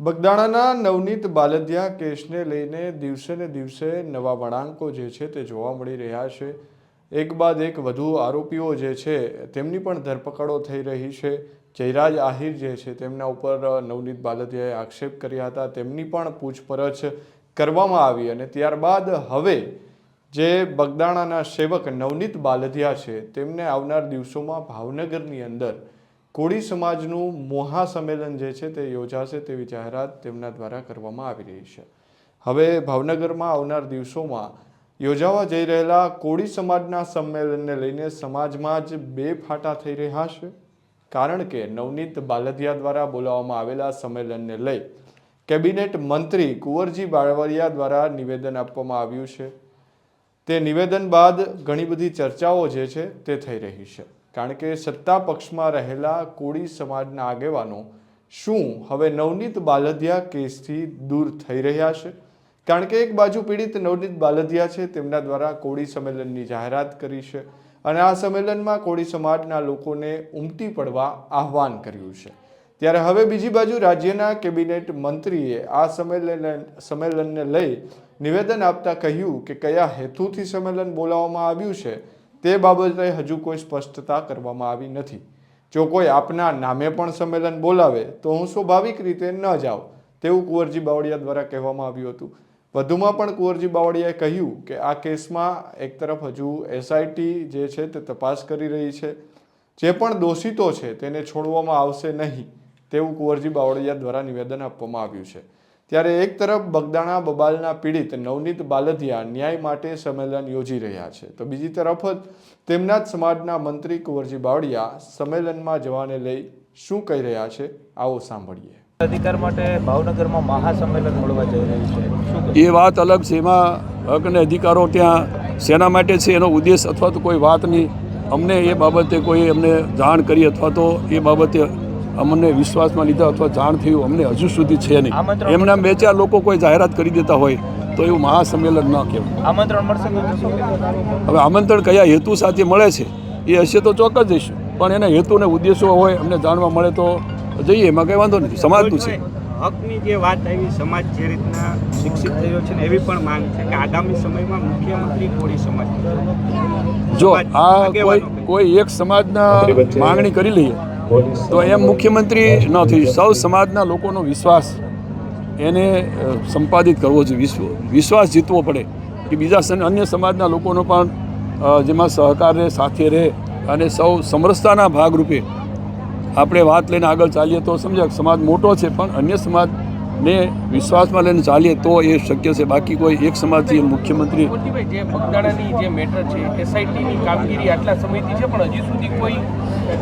બગદાણાના નવનીત બાલદિયા કેસને લઈને દિવસે ને દિવસે નવા વળાંકો જે છે તે જોવા મળી રહ્યા છે. એક બાદ એક વધુ આરોપીઓ જે છે, તેમની પણ ધરપકડો થઈ રહી છે. જયરાજ આહિર જે છે, તેમના ઉપર નવનીત બાલદિયાએ આક્ષેપ કર્યા હતા. તેમની પણ પૂછપરછ કરવામાં આવી અને ત્યારબાદ હવે જે બગદાણાના સેવક નવનીત બાલદિયા છે, તેમને આવનાર દિવસોમાં ભાવનગરની અંદર કોળી સમાજનું મહાસંમેલન જે છે તે યોજાશે તેવી જાહેરાત તેમના દ્વારા કરવામાં આવી રહી છે. હવે ભાવનગરમાં આવનાર દિવસોમાં યોજાવા જઈ રહેલા કોળી સમાજના સંમેલનને લઈને સમાજમાં જ બે ફાટા થઈ રહ્યા છે. કારણ કે નવનીત બાલદિયા દ્વારા બોલાવવામાં આવેલા સંમેલનને લઈ કેબિનેટ મંત્રી કુંવરજી બાળવરિયા દ્વારા નિવેદન આપવામાં આવ્યું છે. તે નિવેદન બાદ ઘણી બધી ચર્ચાઓ જે છે તે થઈ રહી છે. કારણ કે સત્તા પક્ષમાં રહેલા કોળી સમાજના આગેવાનો શું હવે નવનીત બાલદિયા કેસથી દૂર થઈ રહ્યા છે? કારણ કે એક બાજુ પીડિત નવનીત બાલદિયા છે, તેમના દ્વારા કોળી સંમેલનની જાહેરાત કરી છે અને આ સંમેલનમાં કોળી સમાજના લોકોને ઉમટી પડવા આહવાન કર્યું છે. ત્યારે હવે બીજી બાજુ રાજ્યના કેબિનેટ મંત્રીએ આ સંમેલન, સંમેલનને લઈ નિવેદન આપતા કહ્યું કે કયા હેતુથી સંમેલન બોલાવવામાં આવ્યું છે તે બાબતે હજુ કોઈ સ્પષ્ટતા કરવામાં આવી નથી. જો કોઈ આપના નામે પણ સંમેલન બોલાવે, તો હું સ્વાભાવિક રીતે ન જાઉં, તેવું કુંવરજી બાવળિયા દ્વારા કહેવામાં આવ્યું હતું. વધુમાં પણ કુંવરજી બાવળિયાએ કહ્યું કે આ કેસમાં એક તરફ હજુ એસઆઈટી જે છે તે તપાસ કરી રહી છે. જે પણ દોષિતો છે તેને છોડવામાં આવશે નહીં, તેવું કુંવરજી બાવળિયા દ્વારા નિવેદન આપવામાં આવ્યું છે. ત્યારે એક તરફ બગદાણા બબાલના પીડિત નવનીત બાલધિયા ન્યાય માટે સંમેલન યોજી રહ્યા છે. તો બીજી તરફ જ તેમના જ સમાજના મંત્રી કુંવરજી બાવળિયા સંમેલનમાં જવાને લઈ શું કહી રહ્યા છે આવો સાંભળીએ. અધિકાર માટે ભાવનગરમાં મહાસંમેલન મળવા જઈ રહ્યું છે. એ વાત અલગ છે. એમાં હક અને અધિકારો ત્યાં શેના માટે છે. એનો ઉદ્દેશ અથવા તો કોઈ વાત નહીં. અમને એ બાબતે કોઈ અમને જાણ કરી અથવા તો એ બાબતે અમને વિશ્વાસમાં લીધા અથવા જાણ થયું અમને હજુ સુધી છે નહીં. એમના બે ચાર લોકો કોઈ જાહેરાત કરી દેતા હોય તો એવું મહાસંમેલન ન કહેવાય. આમંત્રણ મળશે? હવે આમંત્રણ કયા હેતુ સાથે મળે છે એ હશે તો ચોક્કસ જઈશું. પણ એના હેતુ અને ઉદ્દેશો હોય અમને જાણવા મળે તો જઈએ એમાં કંઈ વાંધો નથી. સમાજનું છે. હકની જે વાત આવી સમાજ જે રીતના શિક્ષિત થયો છે ને એવી પણ માંગ છે કે આગામી સમયમાં મુખ્યમંત્રી કોળી સમાજ. જો આ કોઈ કોઈ. એક સમાજના માંગણી કરી લઈએ તો એમ મુખ્યમંત્રી ન થઈ સૌ સમાજના લોકોનો વિશ્વાસ એને સંપાદિત કરવો જોઈએ. વિશ્વ, વિશ્વાસ જીતવો પડે. કે બીજા અન્ય સમાજના લોકોનો પણ જેમાં સહકાર રહે સાથે રહે અને સૌ સમરસતાના ભાગરૂપે આપણે વાત લઈને આગળ ચાલીએ તો સમજાય સમાજ મોટો છે, પણ અન્ય સમાજને વિશ્વાસમાં લઈને ચાલીએ તો એ શક્ય છે. બાકી કોઈ એક સમાજથી મુખ્યમંત્રી જે બગદાણાની જે મેટર છે એસઆઈટીની કામગીરી આટલા સમયથી છે પણ હજી સુધી કોઈ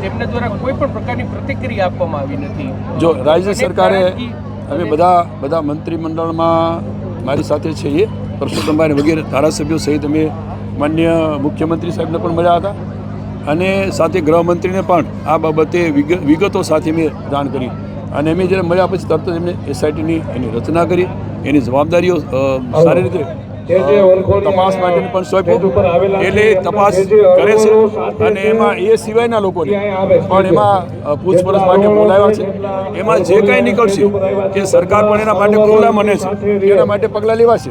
તેમના દ્વારા કોઈ પણ પ્રકારની પ્રતિક્રિયા આપવામાં આવી નથી. જો રાજ્ય સરકારે અમે બધા બધા મંત્રીમંડળમાં મારી સાથે છે એ પરસોત્તમભાઈ વગેરે ધારાસભ્યો સહિત અમે માન્ય મુખ્યમંત્રી સાહેબને પણ મળ્યા હતા. અને સાથે ગૃહમંત્રીને પણ આ બાબતે વિગ- વિગતો સાથે મેં જાણ કરી. અને અમે જ્યારે મળ્યા પછી તરત જ એમને એસઆઈટીની એની રચના કરી એની જવાબદારીઓ સારી રીતે તપાસ માટેની પણ સોંપ્યું એટલે તપાસ કરે છે અને એમાં એ સિવાયના લોકોને પણ એમાં પૂછપરછ માટે બોલાવ્યા છે. એમાં જે કાંઈ નીકળશે એ સરકાર પણ એના માટે ખુલ્લા મને છે એના માટે પગલાં લેવાશે.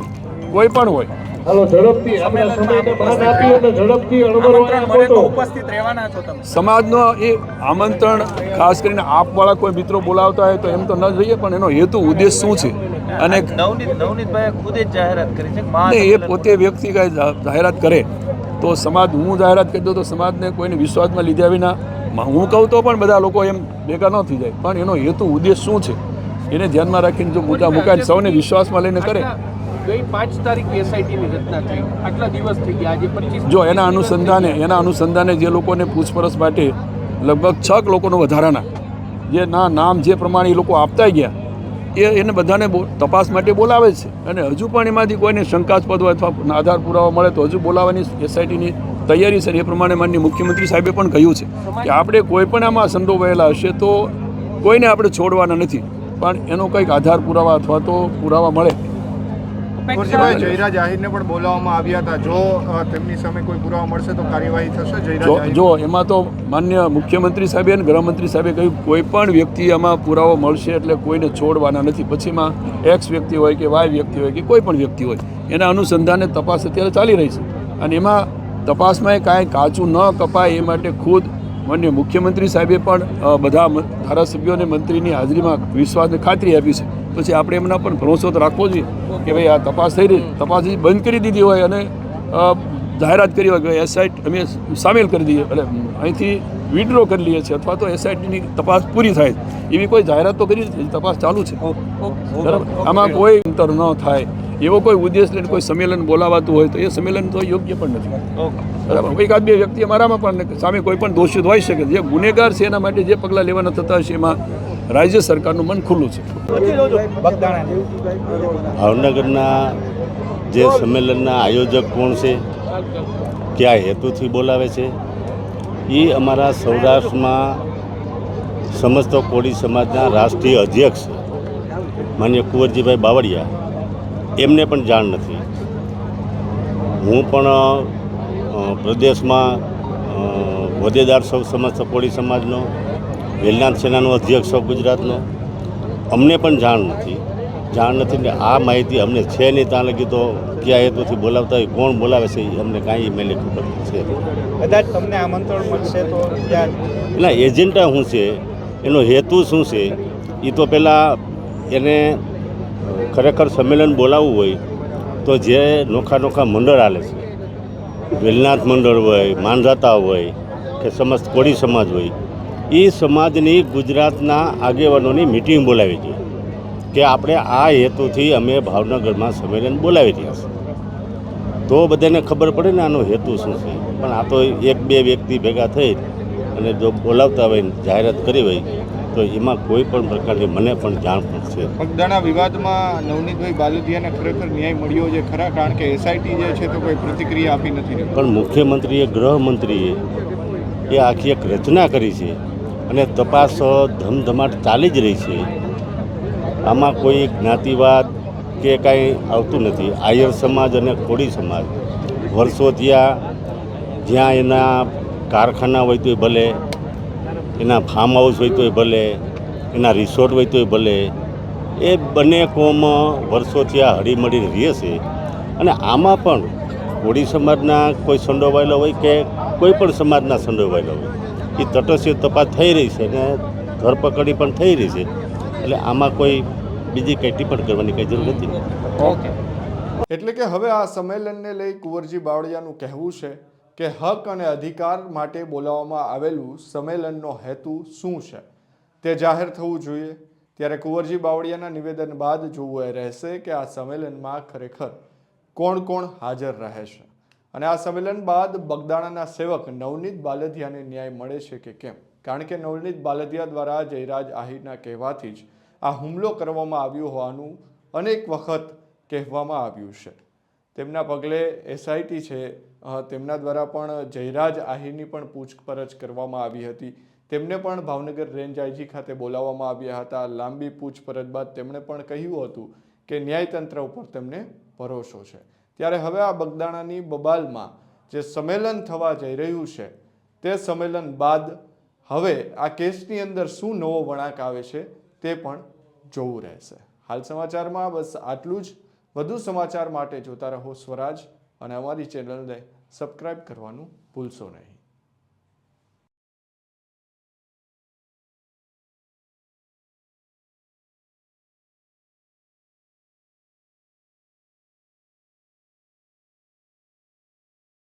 કોઈ પણ હોય. હાલો ઝડપથી આપણે સમયને માન આપી અને ઝડપથી આમંત્રણ અણવરવાના મળે તો ફોટો ઉપસ્થિત રહેવાના છો તમે. સમાજનો એ આમંત્રણ ખાસ કરીને આપવાળા કોઈ મિત્રો બોલાવતા હોય તો એમ તો ન જોઈએ પણ એનો હેતુ ઉદ્દેશ શું છે? અને નવનીત નવનીતભાઈએ ખુદ જ જાહેરાત કરી છે એ પોતે વ્યક્તિ કાંઈ જાહેરાત કરે. તો સમાજ હું જાહેરાત કરી દઉં તો સમાજને કોઈને વિશ્વાસમાં લીધા વિના હું કહું તો પણ બધા લોકો એમ ભેગા ન થઈ જાય. પણ એનો હેતુ ઉદ્દેશ શું છે? એને ધ્યાનમાં રાખીને જો મુદ્દા મુકાય સૌને વિશ્વાસમાં લઈને કરે. ગઈ પાંચ તારીખ એસઆઈટીની રચના થઈ. આટલા દિવસ થઈ ગયા. આજે પચીસ જો એના અનુસંધાને એના અનુસંધાને જે લોકોને પૂછપરછ માટે લગભગ છ લોકોનો વધારાના, જે ના નામ જે પ્રમાણે એ લોકો આપતા ગયા, એ એને બધાને તપાસ માટે બોલાવે છે. અને હજુ પણ એમાંથી કોઈને શંકાસ્પદ હોય અથવા આધાર પુરાવા મળે તો હજુ બોલાવવાની એસઆઈટીની તૈયારી છે એ પ્રમાણે માનની મુખ્યમંત્રી સાહેબે પણ કહ્યું છે કે આપણે કોઈ પણ આમાં સંડોવાયેલા હશે તો કોઈને આપણે છોડવાના નથી. પણ એનો કંઈક આધાર પુરાવા અથવા તો પુરાવા મળે. કુરજીભાઈ જયરાજ આહિરને પણ બોલાવવામાં આવ્યા હતા. જો તેમની સામે કોઈ પુરાવા મળશે તો કાર્યવાહી થશે? જયરાજ જો એમાં તો માન્ય મુખ્યમંત્રી સાહેબે અને ગૃહમંત્રી સાહેબે કહ્યું કોઈ પણ વ્યક્તિ આમાં પુરાવો મળશે એટલે કોઈને છોડવાના નથી. પછીમાં એક્સ વ્યક્તિ હોય કે વાય વ્યક્તિ હોય કે કોઈ પણ વ્યક્તિ હોય એના અનુસંધાને તપાસ અત્યારે ચાલી રહી છે. અને એમાં તપાસમાં એ કાંઈ કાચું ન કપાય એ માટે ખુદ માન્ય મુખ્યમંત્રી સાહેબે પણ બધા ધારાસભ્યો અને મંત્રીની હાજરીમાં વિશ્વાસને ખાતરી આપી છે. પછી આપણે એમના પણ ભરોસો તો રાખવો જોઈએ કે ભાઈ આ તપાસ થઈ રહી તપાસ બંધ કરી દીધી હોય અને જાહેરાત કરી હોય કે એસઆઈટ અમે સામેલ કરી દઈએ એટલે અહીંથી વિડ્રો કરી લઈએ છીએ અથવા તો એસઆઈટીની તપાસ પૂરી થાય. એવી કોઈ જાહેરાત તો કરી નથી તપાસ ચાલુ છે. બરાબર? આમાં કોઈ અંતર ન થાય. એવો કોઈ ઉદ્દેશ લઈને કોઈ સંમેલન બોલાવાતું હોય તો એ સંમેલન તો યોગ્ય પણ નથી. બરાબર? એકાદ બે વ્યક્તિ અમારામાં પણ સામે કોઈ પણ દોષિત હોઈ શકે. જે ગુનેગાર છે એના માટે જે પગલાં લેવાના થતા હશે એમાં રાજ્ય સરકારનું મન ખુલ્લું છે. ભાવનગરના જે સંમેલનના આયોજક કોણ છે, કયા હેતુથી બોલાવે છે એ અમારા સૌરાષ્ટ્રમાં સમસ્ત કોળી સમાજના રાષ્ટ્રીય અધ્યક્ષ માન્ય કુંવરજીભાઈ બાવળિયા, એમને પણ જાણ નથી. હું પણ પ્રદેશમાં વધેદાર સૌ સમસ્ત કોળી સમાજનો વેલનાથ સેનાનો અધ્યક્ષ ઓફ ગુજરાતનો. અમને પણ જાણ નથી. જાણ નથી ને આ માહિતી અમને છે નહીં ત્યાં લગી તો ક્યાં હેતુથી બોલાવતા હોય કોણ બોલાવે છે એ અમને કાંઈ મેલે ખબર છે કદાચ તમને આમંત્રણ મળશે તો એના એજન્ડા શું છે એનો હેતુ શું છે એ તો પહેલાં એને ખરેખર સંમેલન બોલાવવું હોય તો જે નોખા નોખા મંડળ હાલે છે વેલનાથ મંડળ હોય માનધાતા હોય કે સમસ્ત કોળી સમાજ હોય એ સમાજની ગુજરાતના આગેવાનોની મિટિંગ બોલાવી છે કે આપણે આ હેતુથી અમે ભાવનગરમાં સંમેલન બોલાવી રહ્યા છીએ. તો બધાને ખબર પડે ને આનો હેતુ શું છે. પણ આ તો એક બે વ્યક્તિ ભેગા થઈ અને જો બોલાવતા હોય જાહેરાત કરી હોય તો એમાં કોઈ પણ પ્રકારની મને પણ જાણ પણ છે પગદાણા વિવાદમાં નવનીતભાઈ બાલદિયાને ખરેખર ન્યાય મળ્યો છે ખરા? કારણ કે એસઆઈટી જે છે તો કોઈ પ્રતિક્રિયા આપી નથી પણ મુખ્યમંત્રીએ ગૃહમંત્રીએ એ આખી એક રચના કરી છે અને તપાસ ધમધમાટ ચાલી જ રહી છે. આમાં કોઈ જ્ઞાતિવાદ કે કાંઈ આવતું નથી. આયર સમાજ અને કોળી સમાજ. વર્ષો ત્યાં જ્યાં એના કારખાના હોય તોય ભલે, એના ફાર્મ હાઉસ હોય તોય ભલે, એના રિસોર્ટ હોય તોય ભલે, એ બંને કોમ વર્ષોથી આ હળીમળીને રહે છે. અને આમાં પણ કોળી સમાજના કોઈ સંડોવાયેલો હોય કે કોઈ પણ સમાજના સંડોવાયેલો હોય. એ તટસ્થ તપાસ થઈ રહી છે અને ધરપકડી પણ થઈ રહી છે. એટલે આમાં કોઈ બીજી કંઈ ટિપ્પણ કરવાની કંઈ જરૂર નથી. ઓકે. એટલે કે હવે આ સંમેલનને લઈ કુંવરજી બાવળિયાનું કહેવું છે કે હક અને અધિકાર માટે બોલાવવામાં આવેલું સંમેલનનો હેતુ શું છે? તે જાહેર થવું જોઈએ. ત્યારે કુંવરજી બાવળિયાના નિવેદન બાદ જોવું એ રહેશે કે આ સંમેલનમાં ખરેખર કોણ કોણ હાજર રહે છે. અને આ સંમેલન બાદ બગદાણાના સેવક નવનીત બાલદિયાને ન્યાય મળે છે કે કેમ? કારણ કે નવનીત બાલદિયા દ્વારા જયરાજ આહિરના કહેવાથી જ આ હુમલો કરવામાં આવ્યો હોવાનું અનેક વખત કહેવામાં આવ્યું છે. તેમના પગલે એસઆઈટી છે તેમના દ્વારા પણ જયરાજ આહિરની પણ પૂછપરછ કરવામાં આવી હતી. તેમને પણ ભાવનગર રેન્જ આઈજી ખાતે બોલાવવામાં આવ્યા હતા. લાંબી પૂછપરછ બાદ તેમણે પણ કહ્યું હતું કે ન્યાયતંત્ર ઉપર તેમને ભરોસો છે. ત્યારે હવે આ બગદાણાની બબાલમાં જે સંમેલન થવા જઈ રહ્યું છે, તે સંમેલન બાદ હવે આ કેસની અંદર શું નવો વળાંક આવે છે, તે પણ જોવું રહેશે. હાલ સમાચારમાં બસ આટલું જ. વધુ સમાચાર માટે જોતા રહો સ્વરાજ અને અમારી ચેનલને સબસ્ક્રાઈબ કરવાનું ભૂલશો નહીં.